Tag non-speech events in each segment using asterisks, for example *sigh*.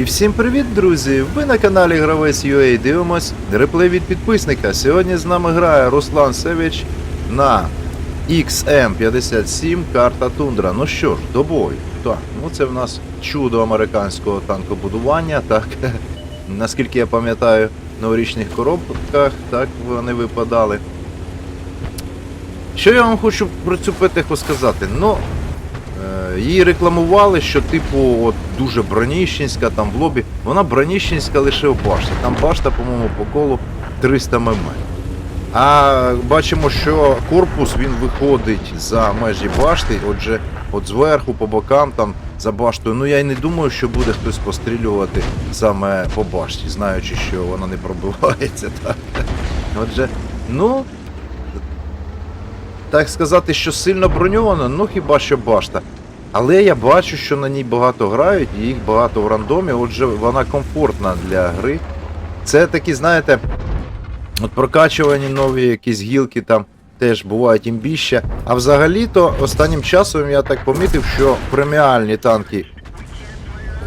І всім привіт, друзі! Ви на каналі Гравець UA дивимось реплей від підписника. Сьогодні з нами грає Руслан Севич на XM57 карта Тундра. Ну що ж, до бою. Так, ну це в нас чудо американського танкобудування. Так, *laughs* наскільки я пам'ятаю, в новорічних коробках так вони випадали. Що я вам хочу про цю петеху сказати? Ну, Її рекламували, що типу от дуже броніщенська там в лобі. Вона броніщенська лише в башті. Там башта, по-моєму, по колу 300 мм. А бачимо, що корпус він виходить за межі башти, отже, от зверху, по бокам, там за баштою. Ну я й не думаю, що буде хтось пострілювати саме по башті, знаючи, що вона не пробивається. *laughs* Так. Отже, ну, так сказати, що сильно броньовано, ну хіба що башта. Але я бачу, що на ній багато грають, і їх багато в рандомі, отже, вона комфортна для гри. Це такі, знаєте, от прокачувані нові якісь гілки там теж бувають імбіща. А взагалі-то останнім часом я так помітив, що преміальні танки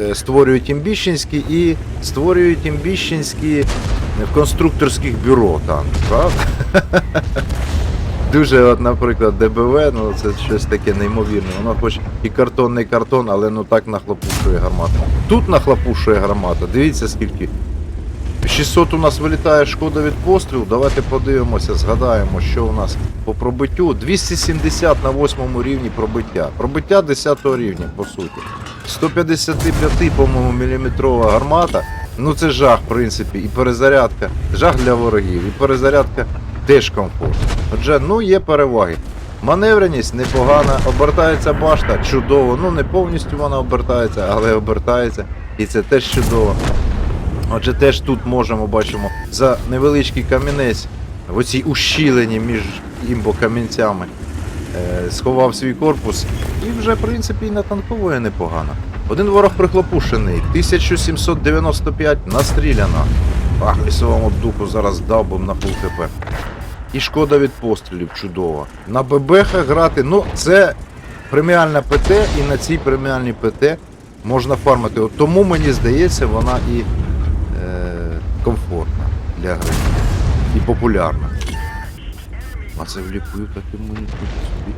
е, створюють імбіщенські і створюють імбіщенські в конструкторських бюро танки, правда? *laughs* Дуже, от, наприклад, ДБВ, ну це щось таке неймовірне. Воно хоч і картонний картон, але ну так нахлопушує гармата. Тут нахлопушує гармата. Дивіться скільки. 600 у нас вилітає шкода від пострілу. Давайте подивимося, згадаємо, що у нас по пробиттю. 270 на 8 рівні пробиття. Пробиття 10 рівня, по суті. 155, по-моєму, міліметрова гармата. Ну це жах, в принципі, і перезарядка. Жах для ворогів, і перезарядка теж. Отже, ну є переваги. Маневреність непогана, обертається башта, чудово. Ну не повністю вона обертається, але обертається. І це теж чудово. Отже, теж тут можемо бачимо за невеличкий камінець в оцій ущілені між імбо-камінцями е, сховав свій корпус і вже, в принципі, і натанковує непогано. Один ворог прихлопушений, 1795 настріляно. Ах, лісовому духу зараз дав би на фул хп. І шкода від пострілів, чудово. На ББХ грати, ну це преміальна ПТ, і на цій преміальній ПТ можна фармити. От тому мені здається, вона і е, комфортна для гри. І популярна. А це вліпую так йому нікуди собі.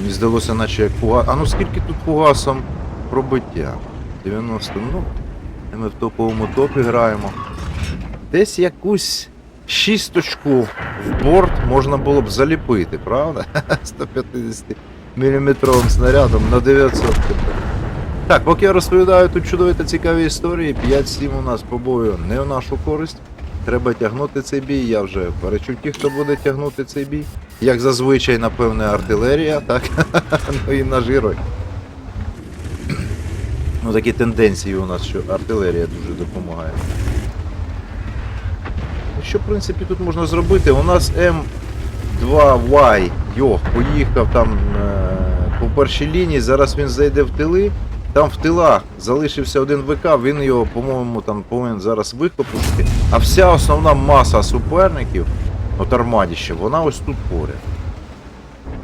Мені здалося, наче як фугас. А ну скільки тут фугасом пробиття? 90, ну. Ми в топовому топі граємо. Десь якусь шісточку в борт можна було б заліпити, правда? *laughs* 150 мм снарядом на 900. Так, поки я розповідаю тут чудові та цікаві історії, 5-7 у нас по бою не в нашу користь. Треба тягнути цей бій. Я вже перечув ті, хто буде тягнути цей бій. Як зазвичай, напевне, артилерія, так? *laughs* ну і наш герой. Ну такі тенденції у нас, що артилерія дуже допомагає. Що, в принципі, тут можна зробити? У нас М2Y Йох поїхав там е, по першій лінії, зараз він зайде в тили. Там в тилах залишився один ВК, він його, по-моєму, там повинен зараз викопати. А вся основна маса суперників, от армадіще, вона ось тут поряд.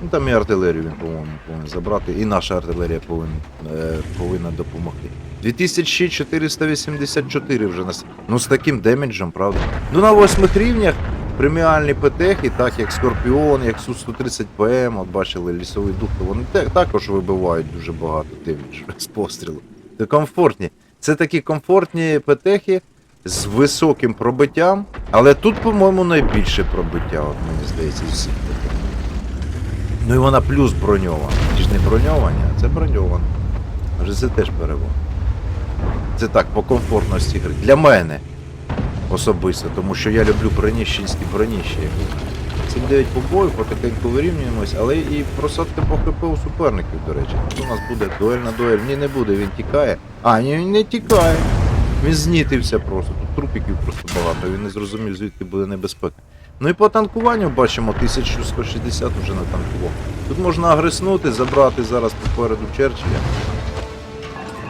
Ну там і артилерію він, по-моєму, повинен забрати, і наша артилерія повинна, е, повинна допомогти. 2484 вже нас. Ну з таким демеджем, правда? Ну на восьмих рівнях преміальні ПТХи, так як Скорпіон, як Су-130 ПМ, от бачили лісовий дух, то вони також вибивають дуже багато демеджу *laughs* з пострілу. То комфортні. Це такі комфортні ПТХи з високим пробиттям, але тут, по-моєму, найбільше пробиття, от мені здається, з всіх. Ну і вона плюс броньована. Ті ж не броньовані, а це броньована. Вже це теж перевага. Це так, по комфортності гри. Для мене особисто, тому що я люблю броніщенські броніщі. 7-9 по бою, потихеньку вирівнюємось, але і просадка по ХП у суперників, до речі. Тут у нас буде дуель на дуель. Ні, не буде, він тікає. А, ні, він не тікає. Він знітився просто. Тут трупіків просто багато, він не зрозумів, звідки буде небезпека. Ну і по танкуванню бачимо 1160 вже натанкував. Тут можна агреснути, забрати зараз попереду Черчилля.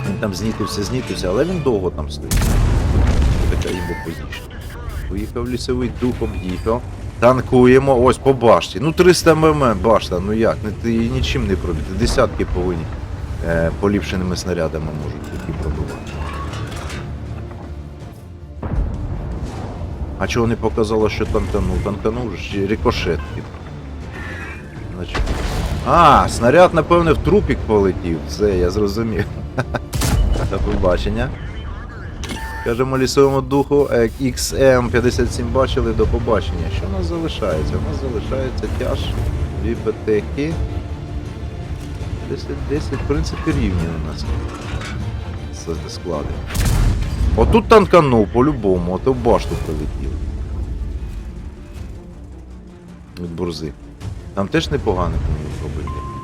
Він там знітився, знітився, але він довго там стоїть. Така йому позиція. Поїхав лісовий дух, об'їхав. Танкуємо, ось по башті. Ну 300 мм башта, ну як, не ти її нічим не пробити. Десятки повинні е, поліпшеними снарядами можуть такі пробивати. А чого не показало, що танканув? Танканув ж рикошет. А, снаряд, напевне, в трупік полетів. Все, я зрозумів. *laughs* До побачення. Кажемо лісовому духу е, XM57 бачили до побачення. Що у нас залишається? У нас залишається тяж, дві ПТХи. 10, 10, в принципі, рівні у нас склади. Отут танканув по-любому, ото в башту прилетів. Від бурзи. Там теж непогано по-моєму пробити.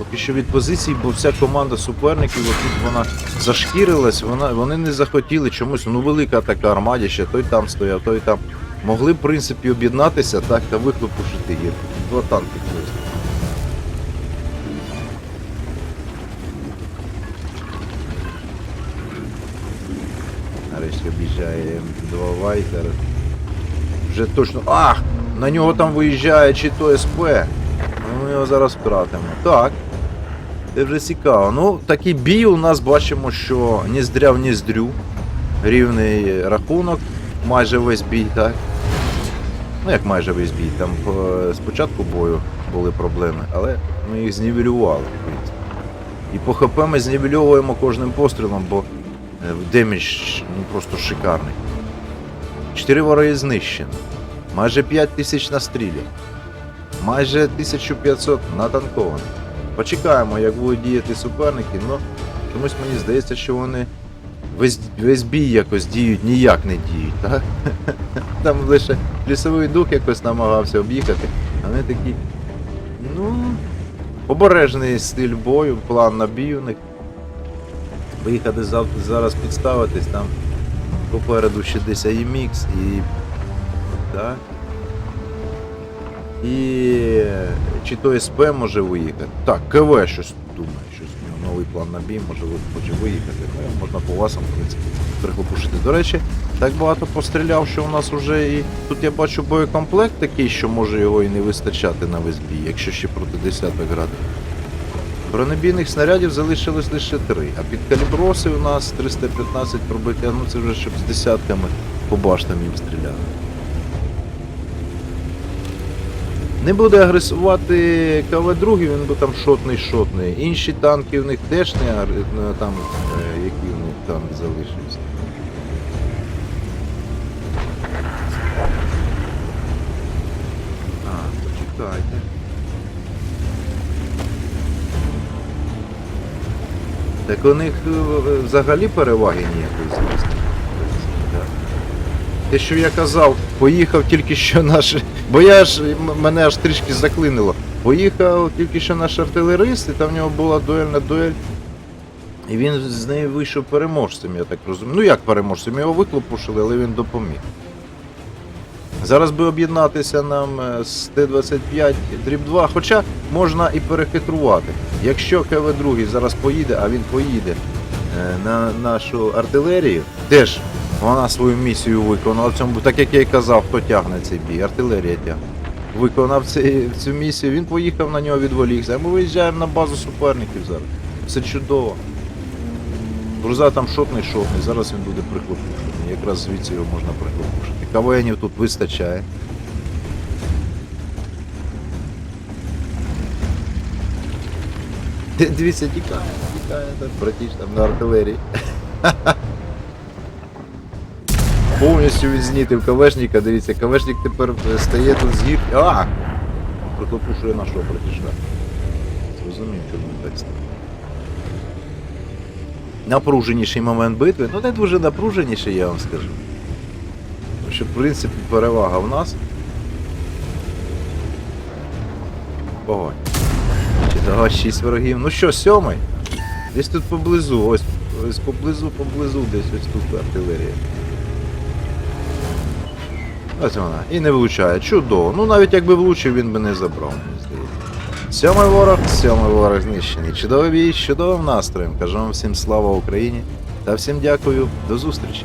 Поки що від позицій, бо вся команда суперників, отут вона зашкірилась, вона, вони не захотіли чомусь, ну велика така армадіща, той там стояв, той там. Могли, в принципі, об'єднатися так та вихлопушити їх. Два танки просто. Нарешті об'їжджає М2 Вайтер. Вже точно. Ах! На нього там виїжджає чи то СП. Ну, Ми його зараз втратимо. Так. Цікаво. Ну, такий бій у нас бачимо, що ніздря в ніздрю. Рівний рахунок. Майже весь бій, так? Ну як майже весь бій. Там е, спочатку бою були проблеми, але ми їх знівелювали. І по ХП ми знівельовуємо кожним пострілом, бо е, демідж ну, просто шикарний. Чотири вороги знищено. Майже 5 тисяч настрілів. Майже 1500 натанкованих. Почекаємо, як будуть діяти суперники, але чомусь мені здається, що вони весь, весь бій якось діють, ніяк не діють. Так? *laughs* Там лише лісовий дух якось намагався об'їхати, а вони такі. Ну. Обережний стиль бою, план на у них. Виїхати зараз підставитись, там попереду ще десь AMX і. Так. І чи то СП може виїхати. Так, КВ щось думає, щось у нього новий план на бій, може хоче виїхати. Ну, можна по васам, в принципі, прихлопушити. До речі, так багато постріляв, що у нас вже і. Тут я бачу боєкомплект такий, що може його і не вистачати на весь бій, якщо ще проти десяток грати. Бронебійних снарядів залишилось лише три, а під каліброси у нас 315 пробиття, ну це вже щоб з десятками по баштам їм стріляли. Не буде агресувати КВ-2, він би там шотний шотний. Інші танки в них теж не ну, там, е, які в них там залишились. А, почекайте. Так у них е, взагалі переваги ніякої звісно. Те, що я казав, поїхав тільки що наш. Бо я ж мене аж трішки заклинило. Поїхав тільки що наш артилерист, і там в нього була дуельна дуель. І він з неї вийшов переможцем, я так розумію. Ну як переможцем? Його виклопушили, але він допоміг. Зараз би об'єднатися нам е, з Т-25 дріб 2, хоча можна і перехитрувати. Якщо КВ-2 зараз поїде, а він поїде е, на нашу артилерію, теж вона свою місію виконала. Так як я і казав, хто тягне цей бій, артилерія тягне. Виконав цей, цю місію, він поїхав на нього відволікся. А ми виїжджаємо на базу суперників зараз. Все чудово. Груза там шотний шотний, зараз він буде прихлопушений. Якраз звідси його можна прихлопушити. КВНів тут вистачає. Дивіться, тікає, тікає, так, братіш там на артилерії. *laughs* Повністю відзнітив КВшника, дивіться, КВшник тепер е, стає тут з гір. А! Прихлопушує нашого братіша. Зрозумів, чому він так став. Напруженіший момент битви. Ну не дуже напруженіший, я вам скажу. Тому що, в принципі, перевага в нас. Ого. Чудово, 6 ворогів. Ну що, сьомий? Десь тут поблизу, ось, ось поблизу, поблизу, десь ось тут артилерія. Ось вона. І не влучає. Чудово. Ну навіть якби влучив, він би не забрав, мені здається. Сьомий ворог, сьомий ворог знищений. Чудовий бій, чудовим настроєм. Кажу вам всім слава Україні та всім дякую. До зустрічі.